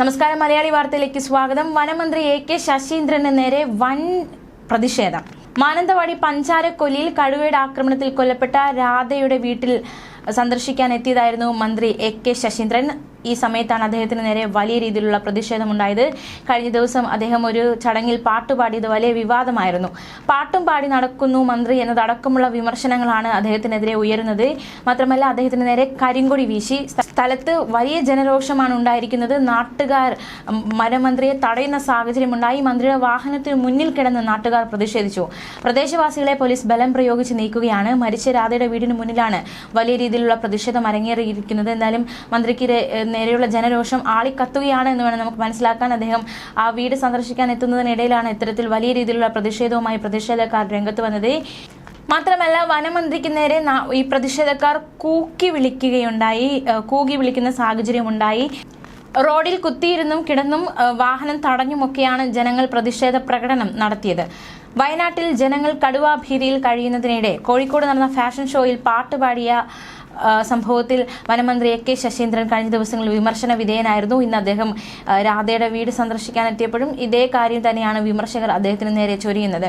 നമസ്കാരം. മലയാളി വാർത്തയിലേക്ക് സ്വാഗതം. വനമന്ത്രി എ കെ ശശീന്ദ്രന് നേരെ വൻ പ്രതിഷേധം. മാനന്തവാടി പഞ്ചാരക്കൊല്ലിയിൽ കടുവയുടെ ആക്രമണത്തിൽ കൊല്ലപ്പെട്ട രാധയുടെ വീട്ടിൽ സന്ദർശിക്കാൻ എത്തിയതായിരുന്നു മന്ത്രി എ കെ ശശീന്ദ്രൻ. ഈ സമയത്താണ് അദ്ദേഹത്തിന് നേരെ വലിയ രീതിയിലുള്ള പ്രതിഷേധമുണ്ടായത്. കഴിഞ്ഞ ദിവസം അദ്ദേഹം ഒരു ചടങ്ങിൽ പാട്ടുപാടിയത് വലിയ വിവാദമായിരുന്നു. പാട്ടും പാടി നടക്കുന്നു മന്ത്രി എന്നതടക്കമുള്ള വിമർശനങ്ങളാണ് അദ്ദേഹത്തിനെതിരെ ഉയരുന്നത്. മാത്രമല്ല അദ്ദേഹത്തിന് നേരെ കരിങ്കൊടി വീശി. സ്ഥലത്ത് വലിയ ജനരോഷമാണ് ഉണ്ടായിരിക്കുന്നത്. നാട്ടുകാർ മരമന്ത്രിയെ തടയുന്ന സാഹചര്യമുണ്ടായി. മന്ത്രിയുടെ വാഹനത്തിന് മുന്നിൽ കിടന്ന് നാട്ടുകാർ പ്രതിഷേധിച്ചു. പ്രദേശവാസികളെ പോലീസ് ബലം പ്രയോഗിച്ച് നീക്കുകയാണ്. മരിച്ച രാധയുടെ വീടിന് മുന്നിലാണ് വലിയ രീതിയിലുള്ള പ്രതിഷേധം അരങ്ങേറിയിരിക്കുന്നത്. എന്തായാലും മന്ത്രിക്ക് നേരെയുള്ള ജനരോഷം ആളിക്കത്തുകയാണ് എന്ന് വേണം നമുക്ക് മനസ്സിലാക്കാൻ. അദ്ദേഹം ആ വീട് സന്ദർശിക്കാൻ എത്തുന്നതിനിടയിലാണ് ഇത്തരത്തിൽ വലിയ രീതിയിലുള്ള പ്രതിഷേധവുമായി പ്രതിഷേധക്കാർ രംഗത്ത് വന്നത്. മാത്രമല്ല വനമന്ത്രിക്ക് നേരെ ഈ പ്രതിഷേധക്കാർ കൂക്കി വിളിക്കുകയുണ്ടായി കൂകി വിളിക്കുന്ന സാഹചര്യമുണ്ടായി. റോഡിൽ കുത്തിയിരുന്നും കിടന്നും വാഹനം തടഞ്ഞുമൊക്കെയാണ് ജനങ്ങൾ പ്രതിഷേധ പ്രകടനം നടത്തിയത്. വയനാട്ടിൽ ജനങ്ങൾ കടുവാ ഭീതിയിൽ കഴിയുന്നതിനിടെ കോഴിക്കോട് നടന്ന ഫാഷൻ ഷോയിൽ പാട്ടുപാടിയ സംഭവത്തിൽ വനമന്ത്രി എ കെ ശശീന്ദ്രൻ കഴിഞ്ഞ ദിവസങ്ങളിൽ വിമർശന വിധേയനായിരുന്നു. ഇന്ന് അദ്ദേഹം രാധയുടെ വീട് സന്ദർശിക്കാൻ എത്തിയപ്പോഴും ഇതേ കാര്യം തന്നെയാണ് വിമർശകർ അദ്ദേഹത്തിന് നേരെ ചൊരിയുന്നത്.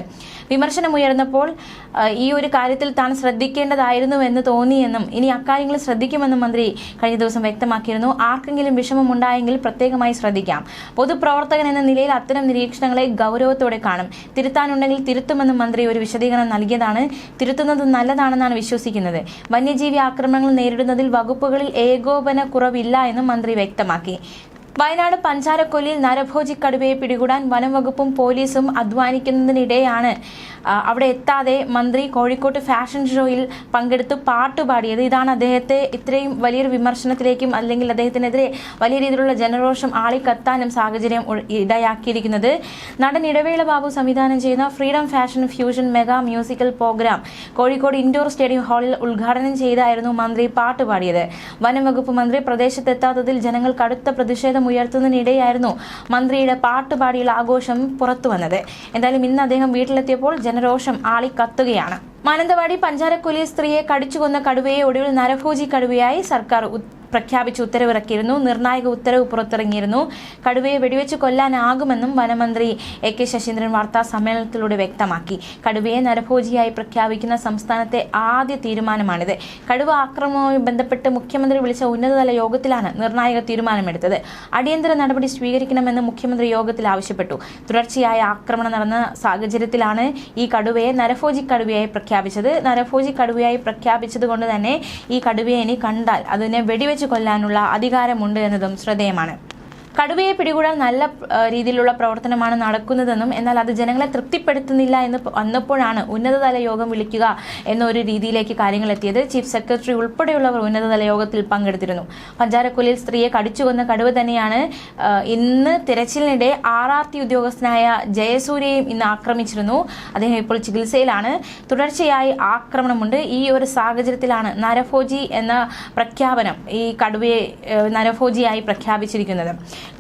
വിമർശനമുയർന്നപ്പോൾ ഈ ഒരു കാര്യത്തിൽ താൻ ശ്രദ്ധിക്കേണ്ടതായിരുന്നു എന്ന് തോന്നിയെന്നും ഇനി അക്കാര്യങ്ങൾ ശ്രദ്ധിക്കുമെന്നും മന്ത്രി കഴിഞ്ഞ ദിവസം വ്യക്തമാക്കിയിരുന്നു. ആർക്കെങ്കിലും വിഷമമുണ്ടായെങ്കിൽ പ്രത്യേകമായി ശ്രദ്ധിക്കാം. പൊതുപ്രവർത്തകൻ എന്ന നിലയിൽ അത്തരം നിരീക്ഷണങ്ങളെ ഗൗരവത്തോടെ കാണും. തിരുത്താനുണ്ടെങ്കിൽ തിരുത്തുമെന്നും മന്ത്രി ഒരു വിശദീകരണം നൽകിയതാണ്. തിരുത്തുന്നത് നല്ലതാണെന്നാണ് വിശ്വസിക്കുന്നത്. വന്യജീവി ആക്രമണങ്ങൾ നേരിടുന്നതിൽ വകുപ്പുകളിൽ ഏകോപന കുറവില്ല എന്നും മന്ത്രി വ്യക്തമാക്കി. വയനാട് പഞ്ചാരക്കൊല്ലിൽ നരഭോജി കടുവയെ പിടികൂടാൻ വനംവകുപ്പും പോലീസും അധ്വാനിക്കുന്നതിനിടെയാണ് അവിടെ എത്താതെ മന്ത്രി കോഴിക്കോട്ട് ഫാഷൻ ഷോയിൽ പങ്കെടുത്ത് പാട്ടുപാടിയത്. ഇതാണ് അദ്ദേഹത്തെ ഇത്രയും വലിയൊരു വിമർശനത്തിലേക്കും അല്ലെങ്കിൽ അദ്ദേഹത്തിനെതിരെ വലിയ രീതിയിലുള്ള ജനരോഷം ആളിക്കത്താനും സാഹചര്യം ഇടയാക്കിയിരിക്കുന്നത്. നടൻ ഇടവേള ബാബു സംവിധാനം ചെയ്യുന്ന freedom fashion fusion mega musical program Kozhikode indoor stadium ഹാളിൽ ഉദ്ഘാടനം ചെയ്തായിരുന്നു മന്ത്രി പാട്ടുപാടിയത്. വനംവകുപ്പ് മന്ത്രി പ്രദേശത്തെത്താത്തതിൽ ജനങ്ങൾ കടുത്ത പ്രതിഷേധം ഉയർത്തുന്നതിനിടെയായിരുന്നു മന്ത്രിയുടെ പാട്ടുപാടിയുള്ള ആഘോഷം പുറത്തുവന്നത്. എന്തായാലും ഇന്ന് അദ്ദേഹം വീട്ടിലെത്തിയപ്പോൾ ജനരോഷം ആളിക്കത്തുകയാണ്. മാനന്തവാടി പഞ്ചാരക്കൊലി സ്ത്രീയെ കടിച്ചുകൊന്ന കടുവയെ ഒടുവിൽ നരഭോജി കടുവയായി സർക്കാർ പ്രഖ്യാപിച്ച് ഉത്തരവിറക്കിയിരുന്നു. നിർണായക ഉത്തരവ് പുറത്തിറങ്ങിയിരുന്നു. കടുവയെ വെടിവെച്ച് കൊല്ലാനാകുമെന്നും വനമന്ത്രി എ കെ ശശീന്ദ്രൻ വാർത്താ സമ്മേളനത്തിലൂടെ വ്യക്തമാക്കി. കടുവയെ നരഭോജിയായി പ്രഖ്യാപിക്കുന്ന സംസ്ഥാനത്തെ ആദ്യ തീരുമാനമാണിത്. കടുവ ആക്രമണവുമായി ബന്ധപ്പെട്ട് മുഖ്യമന്ത്രി വിളിച്ച ഉന്നതതല യോഗത്തിലാണ് നിർണായക തീരുമാനമെടുത്തത്. അടിയന്തര നടപടി സ്വീകരിക്കണമെന്ന് മുഖ്യമന്ത്രി യോഗത്തിൽ ആവശ്യപ്പെട്ടു. തുടർച്ചയായ ആക്രമണം നടന്ന സാഹചര്യത്തിലാണ് ഈ കടുവയെ നരഭോജി കടുവയായി പ്രഖ്യാപിച്ചത്. നരഭോജി കടുവയായി പ്രഖ്യാപിച്ചത് കൊണ്ട് തന്നെ ഈ കടുവയെ ഇനി കണ്ടാൽ അതിനെ വെടിവെച്ച് കൊല്ലാനുള്ള അധികാരമുണ്ട് എന്നതും ശ്രദ്ധേയമാണ് കടുവയെ പിടികൂടാൻ നല്ല രീതിയിലുള്ള പ്രവർത്തനമാണ് നടക്കുന്നതെന്നും എന്നാൽ അത് ജനങ്ങളെ തൃപ്തിപ്പെടുത്തുന്നില്ല എന്ന് വന്നപ്പോഴാണ് ഉന്നതതല യോഗം വിളിക്കുക എന്നൊരു രീതിയിലേക്ക് കാര്യങ്ങൾ എത്തിയത്. ചീഫ് സെക്രട്ടറി ഉൾപ്പെടെയുള്ളവർ ഉന്നതതല യോഗത്തിൽ പങ്കെടുത്തിരുന്നു. പഞ്ചാരക്കൊല്ലിയിൽ സ്ത്രീയെ കടിച്ചുകൊന്ന കടുവ തന്നെയാണ് ഇന്ന് തിരച്ചിലിനിടെ ആർ ആർ ടി ഉദ്യോഗസ്ഥനായ ജയസൂര്യയും ഇന്ന് ആക്രമിച്ചിരുന്നു. അദ്ദേഹം ഇപ്പോൾ ചികിത്സയിലാണ്. തുടർച്ചയായി ആക്രമണമുണ്ട്. ഈ ഒരു സാഹചര്യത്തിലാണ് നരഫോജി എന്ന പ്രഖ്യാപനം ഈ കടുവയെ നരഫോജിയായി പ്രഖ്യാപിച്ചിരിക്കുന്നത്.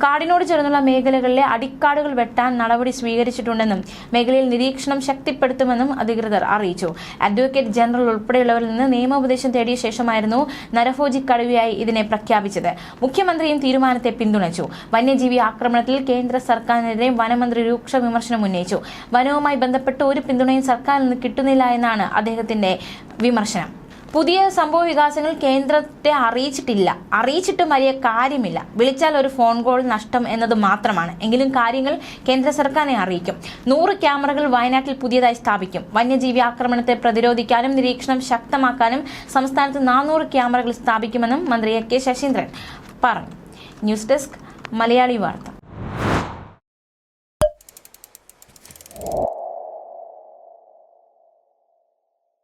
കാടിനോട് ചേർന്നുള്ള മേഖലകളിലെ അടിക്കാടുകൾ വെട്ടാൻ നടപടി സ്വീകരിച്ചിട്ടുണ്ടെന്നും മേഖലയിൽ നിരീക്ഷണം ശക്തിപ്പെടുത്തുമെന്നും അധികൃതർ അറിയിച്ചു. അഡ്വക്കേറ്റ് ജനറൽ ഉൾപ്പെടെയുള്ളവരിൽ നിന്ന് നിയമോപദേശം തേടിയ ശേഷമായിരുന്നു നരഫോജി കടുവയായി ഇതിനെ പ്രഖ്യാപിച്ചത്. മുഖ്യമന്ത്രിയും തീരുമാനത്തെ പിന്തുണച്ചു. വന്യജീവി ആക്രമണത്തിൽ കേന്ദ്ര സർക്കാരിനെതിരെ വനമന്ത്രി രൂക്ഷ വിമർശനം ഉന്നയിച്ചു. വനവുമായി ബന്ധപ്പെട്ട് ഒരു പിന്തുണയും സർക്കാരിൽ നിന്ന് കിട്ടുന്നില്ല എന്നാണ് അദ്ദേഹത്തിന്റെ വിമർശനം. പുതിയ സംഭവ വികാസങ്ങൾ കേന്ദ്രത്തെ അറിയിച്ചിട്ടില്ല. അറിയിച്ചിട്ടും വലിയ കാര്യമില്ല. വിളിച്ചാൽ ഒരു ഫോൺ കോൾ നഷ്ടം എന്നത് മാത്രമാണ്. എങ്കിലും കാര്യങ്ങൾ കേന്ദ്ര സർക്കാരിനെ അറിയിക്കും. നൂറ് ക്യാമറകൾ വയനാട്ടിൽ പുതിയതായി സ്ഥാപിക്കും. വന്യജീവി ആക്രമണത്തെ പ്രതിരോധിക്കാനും നിരീക്ഷണം ശക്തമാക്കാനും സംസ്ഥാനത്ത് നാനൂറ് ക്യാമറകൾ സ്ഥാപിക്കുമെന്നും മന്ത്രി എ കെ ശശീന്ദ്രൻ പറഞ്ഞു. ന്യൂസ് ഡെസ്ക് മലയാളി വാർത്ത.